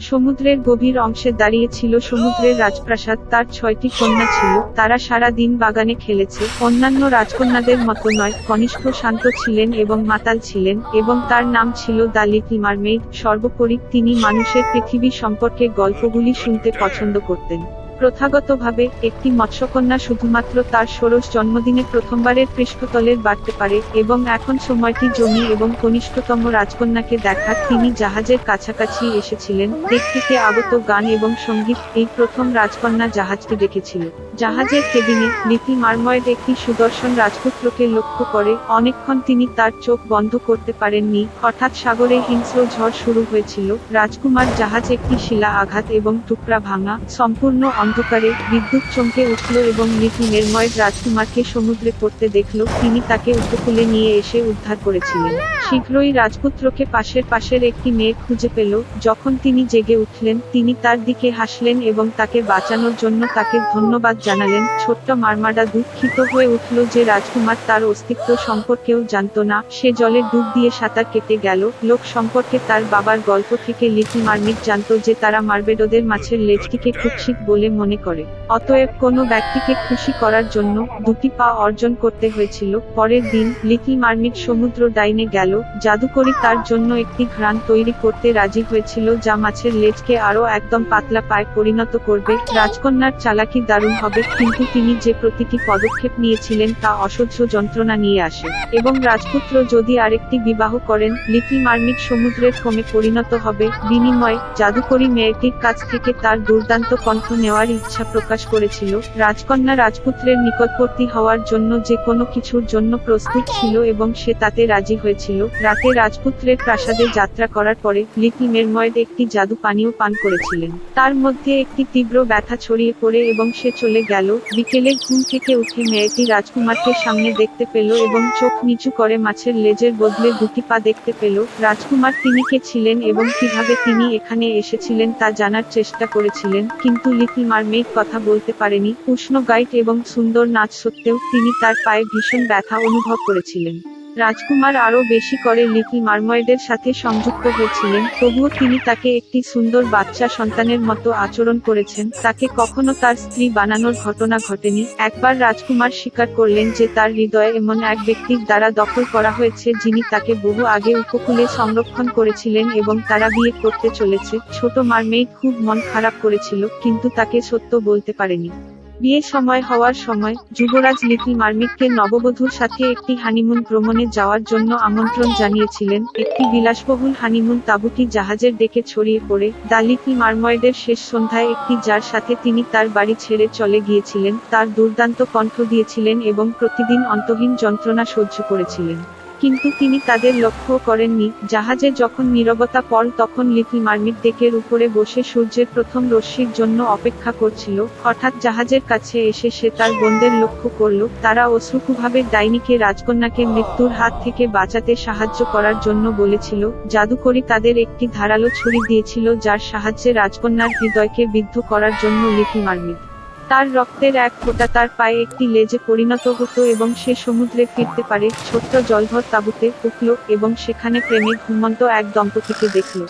সমুদ্রের গভীর অংশে দাঁড়িয়ে ছিল সমুদ্রের রাজপ্রাসাদ, তার ছয়টি কন্যা ছিল। তারা সারা দিন বাগানে খেলেছে। অন্যান্য রাজকন্যাদের মতো নয়, কনিষ্ঠ শান্ত ছিলেন এবং মাতাল ছিলেন এবং তার নাম ছিল দালিকি মারমেইড। সর্বোপরি তিনি মানুষের পৃথিবী সম্পর্কে গল্পগুলি শুনতে পছন্দ করতেন। প্রথাগতভাবে, একটি মৎস্যকন্যা শুধুমাত্র তার ষোড়শ জন্মদিনে প্রথমবারের পৃষ্ঠতলের বাড়তে পারে, এবং এখন সময়টি জমি এবং কনিষ্ঠতম রাজকন্যাকে দেখার তিনি জাহাজের কাছাকাছি এসেছিলেন, দিক আগত গান এবং সংগীত, এই প্রথম রাজকন্যা জাহাজটি দেখেছিল। জাহাজের কেবিনে লিপি মারময়েড একটি সুদর্শন রাজপুত্রকে লক্ষ্য করে, অনেকক্ষণ তিনি তার চোখ বন্ধ করতে পারেননি, হঠাৎ সাগরে হিংস্র ঝড় শুরু হয়েছিল, রাজকুমার জাহাজ একটি শিলা আঘাত এবং টুকরা ভাঙা, সম্পূর্ণ অন্ধকারে বিদ্যুৎ চমকে উঠল এবং লিপি নির্ময়েড রাজকুমারকে সমুদ্রে পড়তে দেখল। তিনি তাকে উপকূলে নিয়ে এসে উদ্ধার করেছিলেন। শীঘ্রই রাজপুত্রকে পাশের পাশের একটি মেয়ে খুঁজে পেল। যখন তিনি জেগে উঠলেন তিনি তার দিকে হাসলেন এবং তাকে বাঁচানোর জন্য তাকে ধন্যবাদ জানালেন। ছোট্ট মারমাডা দুঃখিত হয়ে উঠল যে রাজকুমার তার অস্তিত্ব সম্পর্কেও জানতো না। সে জলে ডুব দিয়ে সাঁতার কেটে গেল। লোক সম্পর্কে তার বাবার গল্প থেকে লিপি মার্মিক জানতো যে তারা মার্বেডোদের মাছের লেজটিকে কুৎসিত বলে মনে করে। অতএব কোনো ব্যক্তিকে খুশি করার জন্য দুটি পা অর্জন করতে হয়েছিল। পরের দিন লিটল মার্মিট সমুদ্র ডাইনে গেল। জাদুকরি তার জন্য একটি ঘ্রাণ তৈরি করতে রাজি হয়েছিল যা মাছের লেজকে আরও একদম পাতলা পায়ে পরিণত করবে। রাজকন্যার চালাকি দারুণ হবে, কিন্তু তিনি যে প্রতিটি পদক্ষেপ নিয়েছিলেন তা অসহ্য যন্ত্রণা নিয়ে আসে। এবং রাজপুত্র যদি আরেকটি বিবাহ করেন লিটল মার্মিট সমুদ্রের কমে পরিণত হবে। বিনিময়ে জাদুকরি মেয়েটির কাছ থেকে তার দুর্দান্ত কণ্ঠ নেওয়ার ইচ্ছা প্রকাশ করেছিল, রাজকন্যা রাজপুত্রের নিকটবর্তী হওয়ার জন্য যে কোনো কিছুর জন্য প্রস্তুত ছিল এবং সে তাতে রাজি হয়েছিল, রাতে রাজপুত্রের প্রাসাদে যাত্রা করার পরে লিটল মেরময়েড একটি জাদু পানীয় পান করেছিলেন। তার মধ্যে একটি তীব্র ব্যথা ছড়িয়ে পড়ে এবং সে চলে গেল, বিকেলে ঘুম থেকে উঠে মেয়েটি রাজকুমারকে সামনে দেখতে পেল এবং চোখ নিচু করে মাছের লেজের বদলে দুটি পা দেখতে পেল, রাজকুমার তিনি কে ছিলেন এবং কীভাবে তিনি এখানে এসেছিলেন তা জানার চেষ্টা করেছিলেন, কিন্তু লিটল মারমেইড কথা বলতে পারেনি, উষ্ণ গাইড এবং সুন্দর নাচ সত্ত্বেও তিনি তার পায়ে ভীষণ ব্যথা অনুভব করেছিলেন। রাজকুমার আরও বেশি করে লিটল মারময়েডের সাথে সংযুক্ত হয়েছিলেন, তবুও তিনি তাকে একটি সুন্দর বাচ্চা সন্তানের মতো আচরণ করেছেন, তাকে কখনো তার স্ত্রী বানানোর ঘটনা ঘটেনি, একবার রাজকুমার স্বীকার করলেন যে তার হৃদয়ে এমন এক ব্যক্তির দ্বারা দখল করা হয়েছে যিনি তাকে বহু আগে উপকূলে সংরক্ষণ করেছিলেন এবং তারা বিয়ে করতে চলেছে, ছোট মারমেইড খুব মন খারাপ করেছিল, কিন্তু তাকে সত্য বলতে পারেনি। বিয়ে সময় হওয়ার সময় যুবরাজ লিটল মার্মিককে নববধূর সাথে একটি হানিমুন ভ্রমণে যাওয়ার জন্য আমন্ত্রণ জানিয়েছিলেন। একটি বিলাসবহুল হানিমুন তাঁবুটি জাহাজের ডেকে ছড়িয়ে পড়ে। দা লিটল মারময়েডের শেষ সন্ধ্যায় একটি যার সাথে তিনি তার বাড়ি ছেড়ে চলে গিয়েছিলেন। তার দুর্দান্ত কণ্ঠ দিয়েছিলেন এবং প্রতিদিন অন্তহীন যন্ত্রণা সহ্য করেছিলেন। কিন্তু তিনি তাদের লক্ষ্য করেননি। জাহাজে যখন নীরবতা পল তখন লিটল মার্মিট ডেকের উপরে বসে সূর্যের প্রথম রশ্মির জন্য অপেক্ষা করছিল। হঠাৎ জাহাজের কাছে এসে সে তার বোনদের লক্ষ্য করল। তারা অশ্রুকুভাবে ডাইনিকে রাজকন্যাকে মৃত্যুর হাত থেকে বাঁচাতে সাহায্য করার জন্য বলেছিল। জাদুকরি তাদের একটি ধারালো ছুরি দিয়েছিল, যার সাহায্যে রাজকন্যার হৃদয়কে বিদ্ধ করার জন্য লিটল মার্মিট তার রক্তের এক ফোঁটা তার পায়ে একটি লেজে পরিণত হতো এবং সে সমুদ্রে ফিরতে পারে, ছোট্ট জলভর তাঁবুতে উঠল এবং সেখানে প্রেমে ঘুমন্ত এক দম্পতিকে দেখল।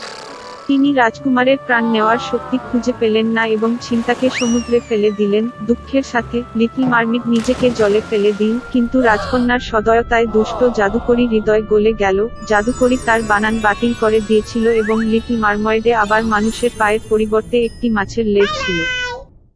তিনি রাজকুমারের প্রাণ নেওয়ার শক্তি খুঁজে পেলেন না এবং চিন্তাকে সমুদ্রে ফেলে দিলেন। দুঃখের সাথে লিটল মার্মিট নিজেকে জলে ফেলে দিন, কিন্তু রাজকন্যার সদয়তায় দুষ্ট জাদুকরি হৃদয় গলে গেল। জাদুকরি তার বানান বাতিল করে দিয়েছিল এবং লিটল মারময়েডে আবার মানুষের পায়ের পরিবর্তে একটি মাছের লেজ ছিল।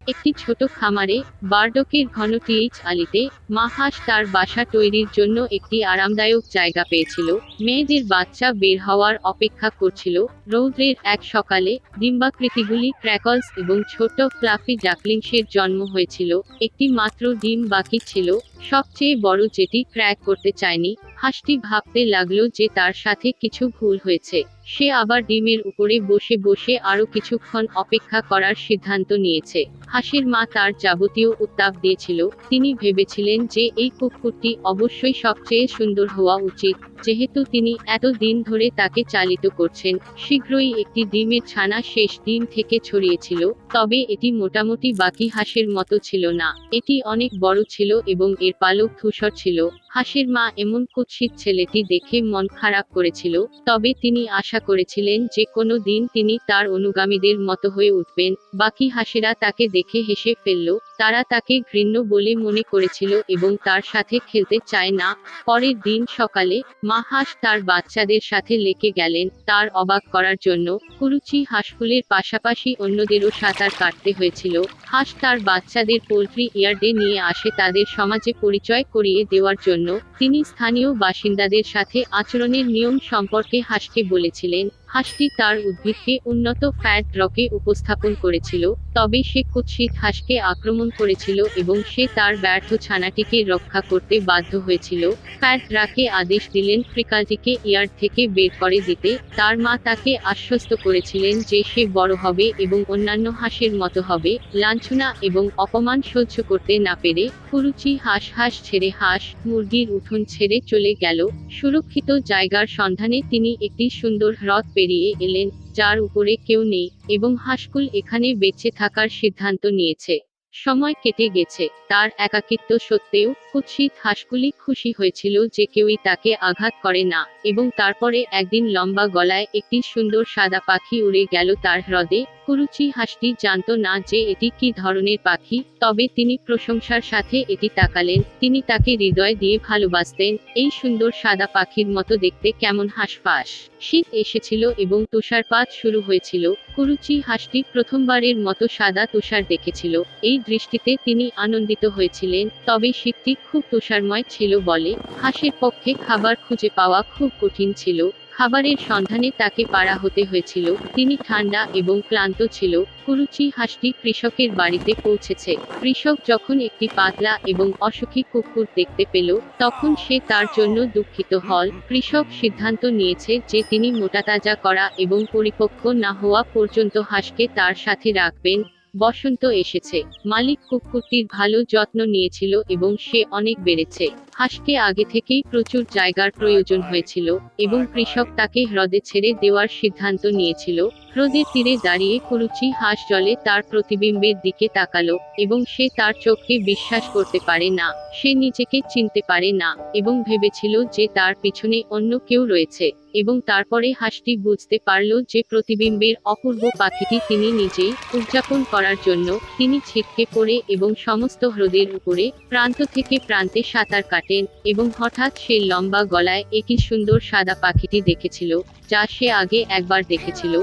একটি ছোট খামারে বার্ডকের ঘন টিএইচ আলিতে মা হাঁস তার বাসা তৈরির জন্য একটি আরামদায়ক জায়গা পেয়েছিল। মেয়েদের বাচ্চা বের হওয়ার অপেক্ষা করছিল। রৌদ্রের এক সকালে ডিম্বাকৃতিগুলি ক্র্যাকলস এবং ছোট ফ্লাফি জাকলিংসের জন্ম হয়েছিল। একটি মাত্র ডিম বাকি ছিল। সবচেয়ে বড় যেটি ক্র্যাক করতে চায়নি। হাঁসটি ভাবতে লাগল যে তার সাথে কিছু ভুল হয়েছে। সে আবার ডিমের উপরে বসে বসে আরও কিছুক্ষণ অপেক্ষা করার সিদ্ধান্ত নিয়েছে। হাসির মা তার যাবতীয় উত্তাপ দিয়েছিল। তিনি ভেবেছিলেন যে এই কুকুরটি অবশ্যই সবচেয়ে সুন্দর হওয়া উচিত, যেহেতু তিনি এত দিন ধরে তাকে চালিত করছেন। শীঘ্রই একটি ডিমের ছানা শেষ ডিম থেকে ছড়িয়েছিল, তবে এটি মোটামুটি বাকি হাঁসের মতো ছিল না। এটি অনেক বড় ছিল এবং এর পালক ধূসর ছিল। হাসির মা এমন কুৎসিত ছেলেটি দেখে মন খারাপ করেছিল, তবে তিনি আশা আশা করেছিলেন যে কোনো দিন তিনি তার অনুগামীদের মতো হয়ে উঠবেন। বাকি হাসেরা তাকে দেখে হেসে ফেলল তারা তাকে ঘৃণ্য বলে মনে করেছিল এবং তার সাথে খেলতে চায় না। পরের দিন সকালে মা হাঁস তার বাচ্চাদের সাথে লেকে গেলেন। তার অবাক করার জন্য কুরুচি হাঁসগুলির পাশাপাশি অন্যদেরও সাঁতার কাটতে হয়েছিল। হাঁস তার বাচ্চাদের পোল্ট্রি ইয়ার্ডে নিয়ে আসে তাদের সমাজে পরিচয় করিয়ে দেওয়ার জন্য। তিনি স্থানীয় বাসিন্দাদের সাথে আচরণের নিয়ম সম্পর্কে হাঁসকে বলেছিলেন। হাঁসটি তার উদ্ভিদকে উন্নত ফ্যাট রকে উপস্থাপন করেছিল, তবে সে কুৎসিত হাঁসকে আক্রমণ করেছিল এবং সে তার ব্যর্থ ছানাটিকে রক্ষা করতে বাধ্য হয়েছিল। ফ্যাট রাকে আদেশ দিলেন ফ্রিকালটিকে ইয়ার্ড থেকে বের করে দিতে। তার মা তাকে আশ্বস্ত করেছিলেন যে সে বড় হবে এবং অন্যান্য হাঁসের মতো হবে। লাঞ্ছনা এবং অপমান সহ্য করতে না পেরে কুরুচি হাঁস হাঁস ছেড়ে হাঁস, মুরগির উঠোন ছেড়ে চলে গেল। সুরক্ষিত জায়গার সন্ধানে তিনি একটি সুন্দর হ্রদ পেরিয়ে এলেন যার উপরে কেউ নেই এবং হাসকুল এখানে বেঁচে থাকার সিদ্ধান্ত নিয়েছে। সময় কেটে গেছে। তার একাকিত্ব সত্ত্বেও কুৎসিত হাঁসগুলি খুশি হয়েছিল যে কেউই তাকে আঘাত করে না এবং তারপরে একদিন লম্বা গলায় একটি সুন্দর সাদা পাখি উড়ে গেল তার হ্রদে। কুরুচি হাঁসটি জানত না যে এটি কি ধরনের পাখি, তবে তিনি প্রশংসার সাথে এটি তাকালেন। তিনি তাকে হৃদয় দিয়ে ভালোবাসতেন। এই সুন্দর সাদা পাখির মতো দেখতে কেমন হাঁসফাঁস। শীত এসেছিল এবং তুষারপাত শুরু হয়েছিল। কুরুচি হাঁসটি প্রথমবারের মতো সাদা তুষার দেখেছিল। এই দৃষ্টিতে তিনি আনন্দিত হয়েছিলেন, তবে শীতটি খুব তুষারময় ছিল বলে। হাঁসের পক্ষে খাবার খুঁজে পাওয়া খুব কঠিন ছিল। খাবারের সন্ধানে তাকে পাড়া হতে হয়েছিল। তিনি ঠান্ডা এবং ক্লান্ত ছিল। কুরুচি হাঁসটি কৃষকের বাড়িতে পৌঁছেছে। কৃষক যখন একটি পাতলা এবং অসুখী কুকুর দেখতে পেল, তখন সে তার জন্য দুঃখিত হল। কৃষক সিদ্ধান্ত নিয়েছে যে তিনি মোটাতাজা করা এবং পরিপক্ক না হওয়া পর্যন্ত হাঁসকে তার সাথে রাখবেন। বসন্ত এসেছে। মালিক কুকুরটির ভালো যত্ন নিয়েছিল এবং সে অনেক বেড়েছে। হাঁসকে আগে থেকেই প্রচুর জায়গার প্রয়োজন হয়েছিল এবং কৃষক তাকে হ্রদে ছেড়ে দেওয়ার সিদ্ধান্ত নিয়েছিল। হ্রদের তীরে দাঁড়িয়ে কুরুচি হাঁস জলে তার প্রতিবিম্বের দিকে তাকালো, এবং সে তার চোখকে বিশ্বাস করতে পারে না, সে নিজেকে চিনতে পারে না, এবং ভেবেছিল যে তার পিছনে অন্য কেউ রয়েছে, এবং তারপরে হাঁসটি বুঝতে পারল যে প্রতিবিম্বের অপূর্ব পাখিটি তিনি নিজেই উদযাপন করার জন্য তিনি ছিটকে পড়ে এবং সমস্ত হ্রদের উপরে প্রান্ত থেকে প্রান্তে সাঁতার কাটেন, এবং হঠাৎ সে লম্বা গলায় একটি সুন্দর সাদা পাখিটি দেখেছিল, যা সে আগে একবার দেখেছিল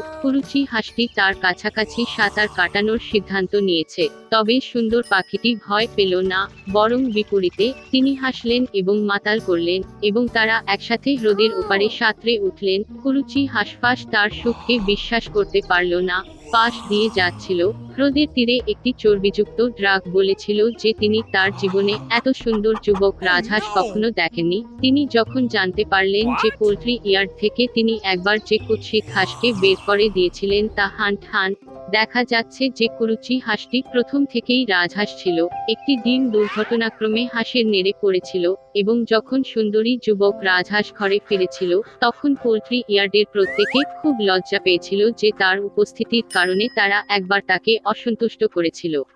কুরুচি হাঁসটি তার কাছাকাছি সাঁতার কাটানোর সিদ্ধান্ত নিয়েছে। তবে সুন্দর পাখিটি ভয় পেল না, বরং বিপরীতে তিনি হাসলেন এবং মাতাল করলেন এবং তারা একসাথে হ্রদের ওপারে সাঁতরে উঠলেন। কুরুচি হাঁসফাঁস তার সুখকে বিশ্বাস করতে পারল না। পাশ দিয়ে যাচ্ছিল। হ্রদের তীরে একটি চর্বিযুক্ত ড্রাগ বলেছিল যে তিনি তার জীবনে এত সুন্দর যুবক রাজহাঁস কখনো দেখেননি। তিনি যখন জানতে পারলেন যে পোল্ট্রি ইয়ার্ড থেকে তিনি একবার যে কুৎসিত হাঁসকে বের করে দিয়েছিলেন তা হান ঠান দেখা যাচ্ছে যে কুরুচি হাঁসটি প্রথম থেকেই রাজহাঁস ছিল। একটি দিন দুর্ঘটনাক্রমে হাঁসের নেড়ে পড়েছিল এবং যখন সুন্দরী যুবক রাজহাঁস ঘরে ফিরেছিল তখন পোল্ট্রি ইয়ার্ডের প্রত্যেকে খুব লজ্জা পেয়েছিল যে তার উপস্থিতির কারণে তারা একবার তাকে অসন্তুষ্ট করেছিল।